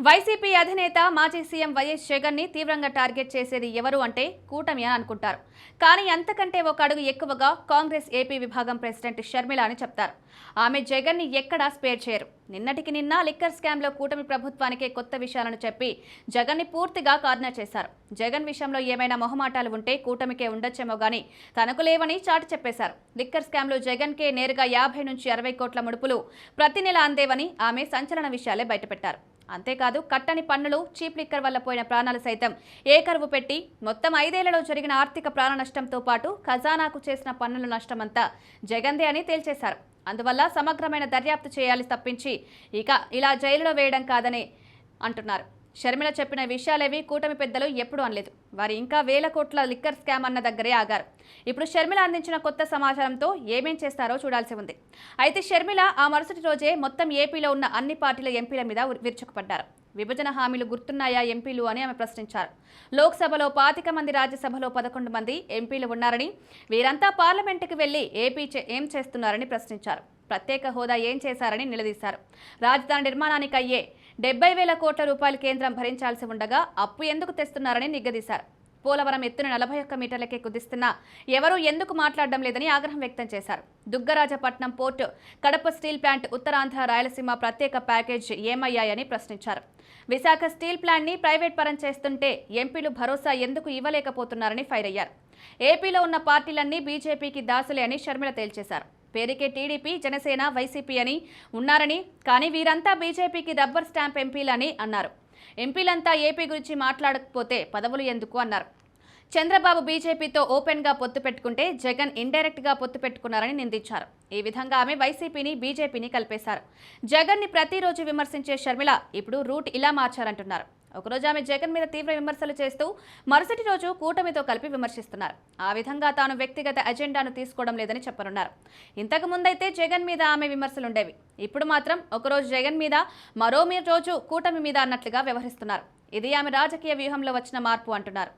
YCP అధినేత మాజీ CM YS జగన్ని తీవ్రంగా టార్గెట్ చేసేది ఎవరు అంటే కూటమి అని అనుకుంటారు. కానీ అంతకంటే ఒక అడుగు ఎక్కువగా కాంగ్రెస్ ఏపీ విభాగం ప్రెసిడెంట్ షర్మిల అని చెప్తారు. ఆమె జగన్ని ఎక్కడా స్పేర్ చేయరు. నిన్నటికి నిన్న లిక్కర్ స్కామ్లో కూటమి ప్రభుత్వానికే కొత్త విషయాలను చెప్పి జగన్ని పూర్తిగా కార్నర్ చేశారు. జగన్ విషయంలో ఏమైనా మొహమాటాలు ఉంటే కూటమికే ఉండొచ్చేమో గానీ తనకు లేవని చాటి చెప్పేశారు. లిక్కర్ స్కామ్లో జగన్ కే నేరుగా యాభై నుంచి అరవై కోట్ల ముడుపులు ప్రతి నెల అందేవని ఆమె సంచలన విషయాలే బయటపెట్టారు. అంతేకాదు కట్టని పన్నులు చీప్ లిక్కర్ వల్ల పోయిన ప్రాణాలు సైతం ఏకరువు పెట్టి మొత్తం ఐదేళ్ళలో జరిగిన ఆర్థిక ప్రాణ నష్టంతో పాటు ఖజానాకు చేసిన పన్నుల నష్టమంతా జగందే అని తేల్చేశారు. అందువల్ల సమగ్రమైన దర్యాప్తు చేయాలి తప్పించి ఇక ఇలా జైలులో వేయడం కాదని అంటున్నారు. షర్మిల చెప్పిన విషయాలేవి కూటమి పెద్దలు ఎప్పుడూ అనలేదు. వారు ఇంకా వేల కోట్ల లిక్కర్ స్కామ్ అన్న దగ్గరే ఆగారు. ఇప్పుడు షర్మిల అందించిన కొత్త సమాచారంతో ఏమేం చేస్తారో చూడాల్సి ఉంది. అయితే షర్మిల ఆ మరుసటి రోజే మొత్తం ఏపీలో ఉన్న అన్ని పార్టీల ఎంపీల మీద విరుచుకుపడ్డారు. విభజన హామీలు గుర్తున్నాయా ఎంపీలు అని ఆమె ప్రశ్నించారు. లోక్సభలో పాతిక మంది రాజ్యసభలో పదకొండు మంది ఎంపీలు ఉన్నారని వీరంతా పార్లమెంటుకు వెళ్ళి ఏపీ చే- ఏం చేస్తున్నారని ప్రశ్నించారు. ప్రత్యేక హోదా ఏం చేశారని నిలదీశారు. రాజధాని నిర్మాణానికి అయ్యే డెబ్బై వేల కోట్ల రూపాయలు కేంద్రం భరించాల్సి ఉండగా అప్పు ఎందుకు తెస్తున్నారని నిగ్గదీశారు. పోలవరం ఎత్తున నలభై ఒక్క మీటర్లకే కుదిస్తున్నా ఎవరూ ఎందుకు మాట్లాడడం లేదని ఆగ్రహం వ్యక్తం చేశారు. Dugarajapatnam port Kadapa steel plant Uttarandhra Rayalaseema ప్రత్యేక ప్యాకేజ్ ఏమయ్యాయని ప్రశ్నించారు. విశాఖ స్టీల్ ప్లాంట్ని ప్రైవేట్ పరం చేస్తుంటే ఎంపీలు భరోసా ఎందుకు ఇవ్వలేకపోతున్నారని ఫైర్ అయ్యారు. ఏపీలో ఉన్న పార్టీలన్నీ బీజేపీకి దాసులే అని షర్మిల తేల్చేశారు. పేరుకే టీడీపీ జనసేన వైసీపీ అని ఉన్నారని కానీ వీరంతా బీజేపీకి రబ్బర్ స్టాంప్ ఎంపీలని అన్నారు. ఎంపీలంతా ఏపీ గురించి మాట్లాడకపోతే పదవులు ఎందుకు అన్నారు. చంద్రబాబు బీజేపీతో ఓపెన్గా పొత్తు పెట్టుకుంటే జగన్ ఇండైరెక్ట్గా పొత్తు పెట్టుకున్నారని నిందించారు. ఈ విధంగా ఆమె వైసీపీని బీజేపీని కలిపేశారు. జగన్ని ప్రతిరోజు విమర్శించే షర్మిల ఇప్పుడు రూట్ ఇలా మార్చారంటున్నారు. ఒకరోజు ఆమె జగన్ మీద తీవ్ర విమర్శలు చేస్తూ మరుసటి రోజు కూటమితో కలిపి విమర్శిస్తున్నారు. ఆ విధంగా తాను వ్యక్తిగత అజెండాను తీసుకోవడం లేదని చెప్పనున్నారు. ఇంతకు ముందైతే జగన్ మీద ఆమె విమర్శలుండేవి. ఇప్పుడు మాత్రం ఒకరోజు జగన్ మీద మరో రోజు కూటమి మీద అన్నట్లుగా వ్యవహరిస్తున్నారు. ఇది ఆమె రాజకీయ వ్యూహంలో వచ్చిన మార్పు అంటున్నారు.